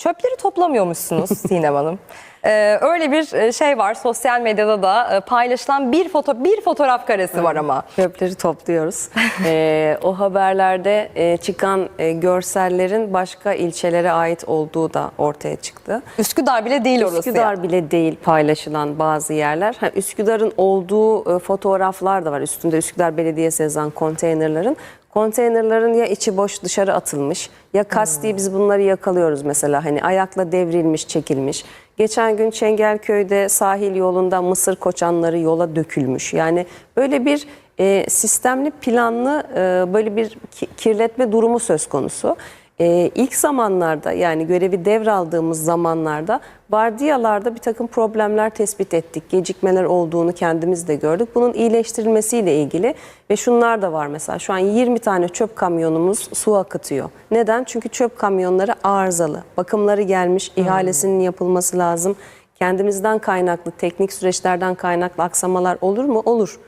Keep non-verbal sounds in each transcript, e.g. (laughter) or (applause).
çöpleri toplamıyormuşsunuz Sinem Hanım. (laughs) Ee, öyle bir e, şey var sosyal medyada da e, paylaşılan bir foto bir fotoğraf karesi var ama. Çöpleri topluyoruz. Ee, o haberlerde e, çıkan e, görsellerin başka ilçelere ait olduğu da ortaya çıktı. Üsküdar bile değil orası. Üsküdar bile değil paylaşılan bazı yerler. Ha, Üsküdar'ın olduğu e, fotoğraflar da var. Üstünde Üsküdar Belediyesi yazan konteynerların. Konteynerların ya içi boş dışarı atılmış ya kasti biz bunları yakalıyoruz mesela. Hani ayakla devrilmiş, çekilmiş. Geçen gün Çengelköy'de sahil yolunda mısır koçanları yola dökülmüş. Yani böyle bir e, sistemli planlı e, böyle bir ki- kirletme durumu söz konusu. Ee, ilk zamanlarda yani görevi devraldığımız zamanlarda vardiyalarda bir takım problemler tespit ettik. Gecikmeler olduğunu kendimiz de gördük. Bunun iyileştirilmesiyle ilgili ve şunlar da var mesela şu an 20 tane çöp kamyonumuz su akıtıyor. Neden? Çünkü çöp kamyonları arızalı. Bakımları gelmiş, ihalesinin yapılması lazım. Kendimizden kaynaklı, teknik süreçlerden kaynaklı aksamalar olur mu? Olur.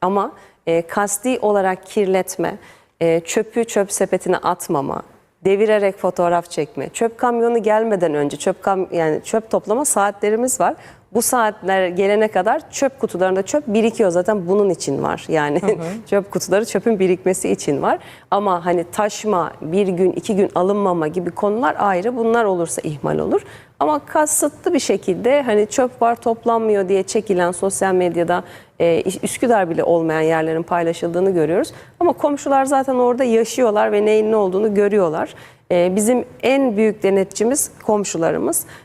Ama e, kasti olarak kirletme, e, çöpü çöp sepetine atmama, devirerek fotoğraf çekme, çöp kamyonu gelmeden önce çöp kam yani çöp toplama saatlerimiz var. Bu saatler gelene kadar çöp kutularında çöp birikiyor zaten bunun için var. Yani (laughs) çöp kutuları çöpün birikmesi için var. Ama hani taşma, bir gün, iki gün alınmama gibi konular ayrı. Bunlar olursa ihmal olur. Ama kasıtlı bir şekilde hani çöp var toplanmıyor diye çekilen sosyal medyada e, Üsküdar bile olmayan yerlerin paylaşıldığını görüyoruz. Ama komşular zaten orada yaşıyorlar ve neyin ne olduğunu görüyorlar. E, bizim en büyük denetçimiz komşularımız.